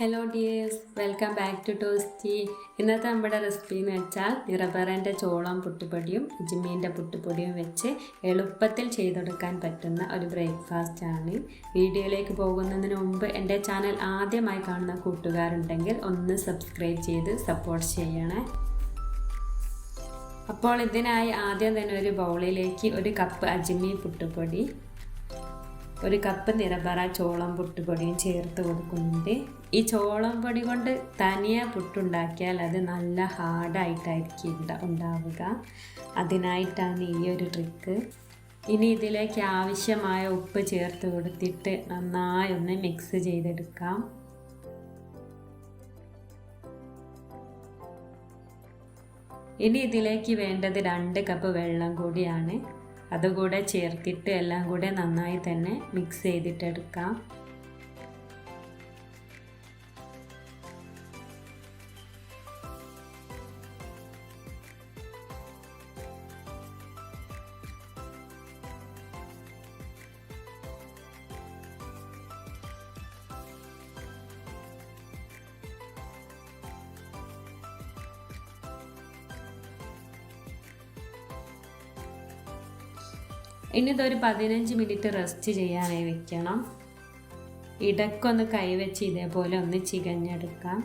Hello dears welcome back to Toasty ഇന്നത്തെ നമ്മുടെ recipe എന്ന് വെച്ചാൽ നിറബറന്റെ ചോളം പുട്ടുപൊടിയും ജിമ്മീന്റെ പുട്ടുപൊടിയും വെച്ച് എളുപ്പത്തിൽ ചെയ്തെടുക്കാൻ പറ്റുന്ന ഒരു ബ്രേക്ക്ഫാസ്റ്റ് ആണ്. വീഡിയോയിലേക്ക് പോകുന്നതിന് മുമ്പ് എന്റെ ചാനൽ ആദ്യമായി കാണുന്ന കൂട്ടുകാരുണ്ടെങ്കിൽ ഒന്ന് സബ്സ്ക്രൈബ് ചെയ്ത് സപ്പോർട്ട് ചെയ്യണേ. അപ്പോൾ ഇതിനായി ആദ്യം തന്നെ ഒരു ബൗളിലേക്ക് ഒരു കപ്പ് അജ്മി പുട്ടുപൊടി ഒരു കപ്പ് നിറബറ ചോളം പുട്ടുപൊടിയും ചേർത്ത് കൊടുക്കുന്നുണ്ട്. ഈ ചോളം പൊടി കൊണ്ട് തനിയെ പുട്ടുണ്ടാക്കിയാൽ അത് നല്ല ഹാർഡായിട്ടായിരിക്കും ഉണ്ടാവുക. അതിനായിട്ടാണ് ഈ ഒരു ട്രിക്ക്. ഇനി ഇതിലേക്ക് ആവശ്യമായ ഉപ്പ് ചേർത്ത് കൊടുത്തിട്ട് നന്നായി ഒന്ന് മിക്സ് ചെയ്തെടുക്കാം. ഇനി ഇതിലേക്ക് വേണ്ടത് രണ്ട് കപ്പ് വെള്ളം കൂടിയാണ്. അതുകൂടെ ചേർത്തിട്ട് എല്ലാം കൂടെ നന്നായി തന്നെ മിക്സ് ചെയ്തിട്ടെടുക്കാം. ഇനി ഇതൊരു പതിനഞ്ച് മിനിറ്റ് റെസ്റ്റ് ചെയ്യാനായി വെക്കണം. ഇടയ്ക്കൊന്ന് കൈവച്ച് ഇതേപോലെ ഒന്ന് ചികഞ്ഞെടുക്കാം.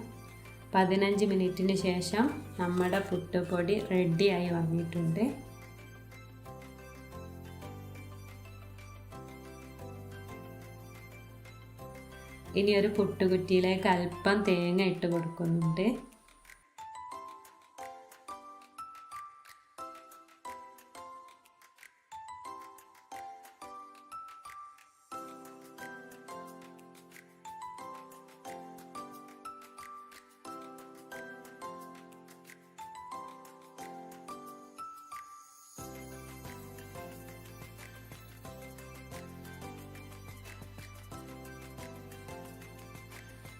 പതിനഞ്ച് മിനിറ്റിന് ശേഷം നമ്മുടെ പുട്ടുപൊടി റെഡിയായി വന്നിട്ടുണ്ട്. ഇനി ഒരു പുട്ടുകുറ്റിയിലേക്ക് അല്പം തേങ്ങ ഇട്ട് കൊടുക്കുന്നുണ്ട്.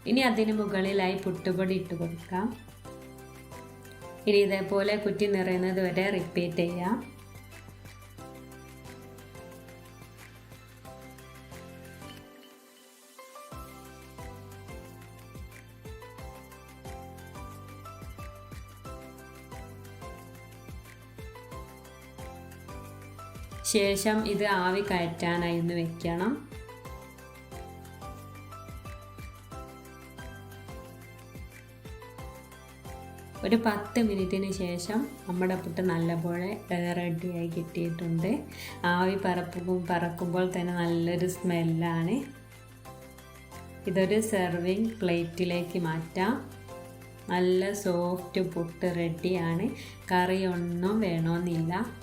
ഇനി അതിന് മുകളിലായി പുട്ടുപൊടി ഇട്ട് കൊടുക്കാം. ഇനി ഇതേപോലെ കുറ്റി നിറയുന്നത് വരെ റിപ്പീറ്റ് ചെയ്യാം. ശേഷം ഇത് ആവി കയറ്റാനായി ഒന്ന് വെക്കണം. ഒരു പത്ത് മിനിറ്റിന് ശേഷം നമ്മുടെ പുട്ട് നല്ലപോലെ റെഡിയായി കിട്ടിയിട്ടുണ്ട്. ആവി പറപ്പും പറക്കുമ്പോൾ തന്നെ നല്ലൊരു സ്മെല്ലാണ്. ഇതൊരു സെർവിങ് പ്ലേറ്റിലേക്ക് മാറ്റാം. നല്ല സോഫ്റ്റ് പുട്ട് റെഡിയാണ് കറിയൊന്നും വേണമെന്നില്ല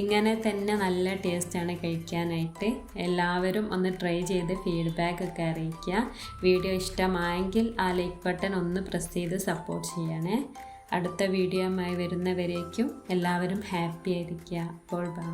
ഇങ്ങനെ തന്നെ നല്ല ടേസ്റ്റാണ് കഴിക്കാനായിട്ട്. എല്ലാവരും ഒന്ന് ട്രൈ ചെയ്ത് ഫീഡ്ബാക്ക് ഒക്കെ അറിയിക്കുക. വീഡിയോ ഇഷ്ടമായെങ്കിൽ ആ ലൈക്ക് ബട്ടൺ ഒന്ന് പ്രസ് ചെയ്ത് സപ്പോർട്ട് ചെയ്യണേ. അടുത്ത വീഡിയോ വീഡിയോയുമായി വരുന്നവരേക്കും എല്ലാവരും ഹാപ്പി ആയിരിക്കുക. അപ്പോൾ ബൈ